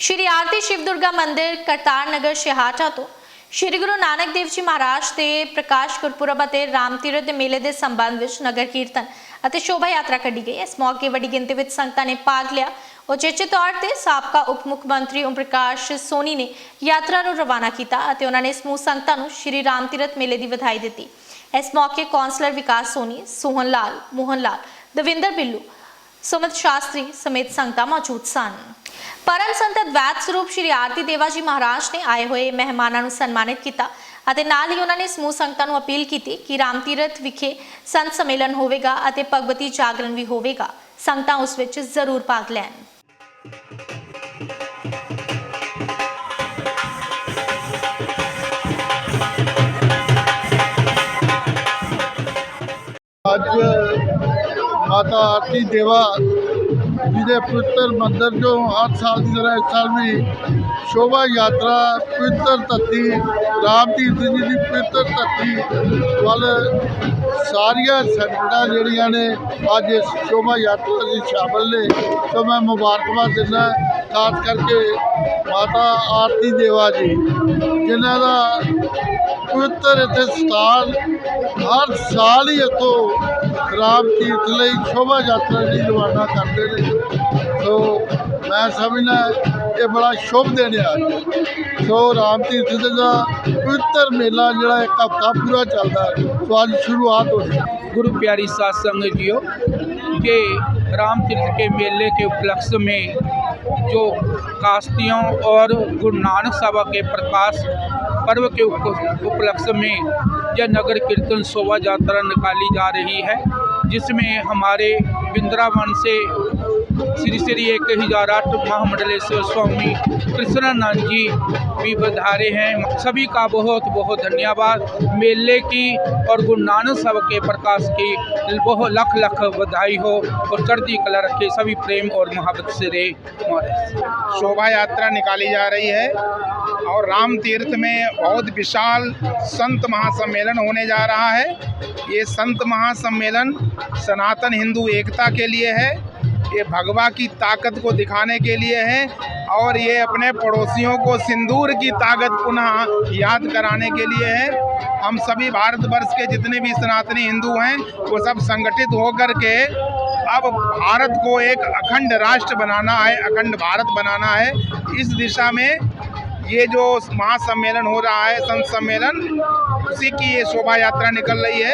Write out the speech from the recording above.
ਸ਼੍ਰੀ ਆਰਤੀ ਸ਼ਿਵ ਦੁਰਗਾ ਮੰਦਿਰ ਕਰਤਾਰ ਨਗਰ ਸ਼ਿਹਾਟਾ ਤੋਂ ਸ਼੍ਰੀ ਗੁਰੂ ਨਾਨਕ ਦੇਵ ਜੀ ਮਹਾਰਾਜ ਦੇ ਪ੍ਰਕਾਸ਼ ਗੁਰਪੁਰਬ ਅਤੇ ਰਾਮ ਤੀਰਥ ਦੇ ਮੇਲੇ ਦੇ ਸੰਬੰਧ ਵਿੱਚ ਨਗਰ ਕੀਰਤਨ ਅਤੇ ਸ਼ੋਭਾ ਯਾਤਰਾ ਕੱਢੀ ਗਈ। ਇਸ ਮੌਕੇ ਵੱਡੀ ਗਿਣਤੀ ਵਿੱਚ ਸੰਗਤਾਂ ਨੇ ਭਾਗ ਲਿਆ। ਉਚੇਚੇ ਤੌਰ ਤੇ ਸਾਬਕਾ ਉਪ ਮੁੱਖ ਮੰਤਰੀ ਓਮ ਪ੍ਰਕਾਸ਼ ਸੋਨੀ ਨੇ ਯਾਤਰਾ ਨੂੰ ਰਵਾਨਾ ਕੀਤਾ ਅਤੇ ਉਹਨਾਂ ਨੇ ਸਮੂਹ ਸੰਗਤਾਂ ਨੂੰ ਸ਼੍ਰੀ ਰਾਮ ਤੀਰਥ ਮੇਲੇ ਦੀ ਵਧਾਈ ਦਿੱਤੀ। ਇਸ ਮੌਕੇ ਕੌਂਸਲਰ ਵਿਕਾਸ ਸੋਨੀ ਸੋਹਨ ਲਾਲ ਮੋਹਨ ਲਾਲ ਦਵਿੰਦਰ ਬਿੱਲੂ, ਸੁਮਤ ਸ਼ਾਸਤਰੀ ਸਮੇਤ ਸੰਗਤਾਂ ਮੌਜੂਦ ਸਨ। ਪਰਮ ਸੰਤ ਅਦਵੈਤ ਸਰੂਪ ਸ਼੍ਰੀ ਆਰਤੀ ਦੇਵਾ ਜੀ ਮਹਾਰਾਜ ਨੇ ਆਏ ਹੋਏ ਮਹਿਮਾਨਾਂ ਨੂੰ ਸਨਮਾਨਿਤ ਕੀਤਾ ਅਤੇ ਨਾਲ ਹੀ ਉਹਨਾਂ ਨੇ ਸਮੂਹ ਸੰਗਤਾਂ ਨੂੰ ਅਪੀਲ ਕੀਤੀ ਕਿ ਰਾਮ ਤੀਰਥ ਵਿਖੇ ਸੰਤ ਸੰਮੇਲਨ ਹੋਵੇਗਾ ਅਤੇ ਭਗਵਤੀ ਜਾਗਰਣ ਵੀ ਹੋਵੇਗਾ। ਸੰਗਤਾਂ ਉਸ ਵਿੱਚ ਜ਼ਰੂਰ ਭਾਗ ਲੈਣ। ਅੱਜ ਮਾਤਾ ਆਰਤੀ ਦੇਵਾ ਜਿਹਦੇ ਪਵਿੱਤਰ ਮੰਦਰ ਜੋ ਹਰ ਸਾਲ ਦੀ ਤਰ੍ਹਾਂ ਇਸ ਸਾਲ ਵੀ ਸ਼ੋਭਾ ਯਾਤਰਾ, ਪਵਿੱਤਰ ਧਰਤੀ, ਰਾਮ ਤੀਰਥ ਜੀ ਦੀ ਪਵਿੱਤਰ ਧਰਤੀ ਵੱਲ ਸਾਰੀਆਂ ਸੰਗਤਾਂ ਜਿਹੜੀਆਂ ਨੇ ਅੱਜ ਇਸ ਸ਼ੋਭਾ ਯਾਤਰਾ ਵਿੱਚ ਸ਼ਾਮਲ ਨੇ। ਸੋ ਮੈਂ ਮੁਬਾਰਕਬਾਦ ਦਿੰਦਾ ਖਾਸ ਕਰਕੇ ਮਾਤਾ ਆਰਤੀ ਦੇਵਾ ਜੀ ਜਿਨ੍ਹਾਂ ਦਾ ਪਵਿੱਤਰ ਇੱਥੇ ਸਥਾਨ ਹਰ ਸਾਲ ਹੀ ਇੱਥੋਂ ਰਾਮ ਤੀਰਥ ਲਈ ਸ਼ੋਭਾ ਯਾਤਰਾ ਲਈ ਰਵਾਨਾ ਕਰਦੇ ਨੇ ਸੋ ਮੈਂ ਸਮਝਦਾ ਇਹ ਬੜਾ ਸ਼ੁਭ ਦਿਨ ਹੈ ਅੱਜ ਸੋ ਰਾਮ ਤੀਰਥ ਜੀ ਦਾ ਪਵਿੱਤਰ ਮੇਲਾ ਜਿਹੜਾ ਇੱਕ ਹਫ਼ਤਾ ਪੂਰਾ ਚੱਲਦਾ ਹੈ ਸੋ ਅੱਜ ਸ਼ੁਰੂਆਤ ਹੋਈ ਹੈ गुरु प्यारी सात संगतियों के राम तीर्थ के मेले के उपलक्ष्य में जो काश्तियों और गुरु नानक सभा के प्रकाश पर्व के उप- उपलक्ष्य में यह नगर कीर्तन शोभा यात्रा निकाली जा रही है, जिसमें हमारे वृंदावन से श्री श्री एक हज़ार आठ महामंडलेश्वर स्वामी कृष्णानंद जी भी पधारे हैं। सभी का बहुत बहुत धन्यवाद। मेले की और गुरु नानक साहब के प्रकाश की बहुत लख लख बधाई हो और चढ़ती कला रखे सभी प्रेम और मोहब्बत से हमारे। शोभा यात्रा निकाली जा रही है और राम तीर्थ में बहुत विशाल संत महासम्मेलन होने जा रहा है। ये संत महासम्मेलन सनातन हिंदू एकता के लिए है। ये भगवा की ताकत को दिखाने के लिए है और ये अपने पड़ोसियों को सिंदूर की ताकत पुनः याद कराने के लिए है। हम सभी भारतवर्ष के जितने भी सनातनी हिंदू हैं, वो सब संगठित होकर के अब भारत को एक अखंड राष्ट्र बनाना है, अखंड भारत बनाना है। इस दिशा में ये जो महासम्मेलन हो रहा है संत सम्मेलन उसी की ये शोभा यात्रा निकल रही है।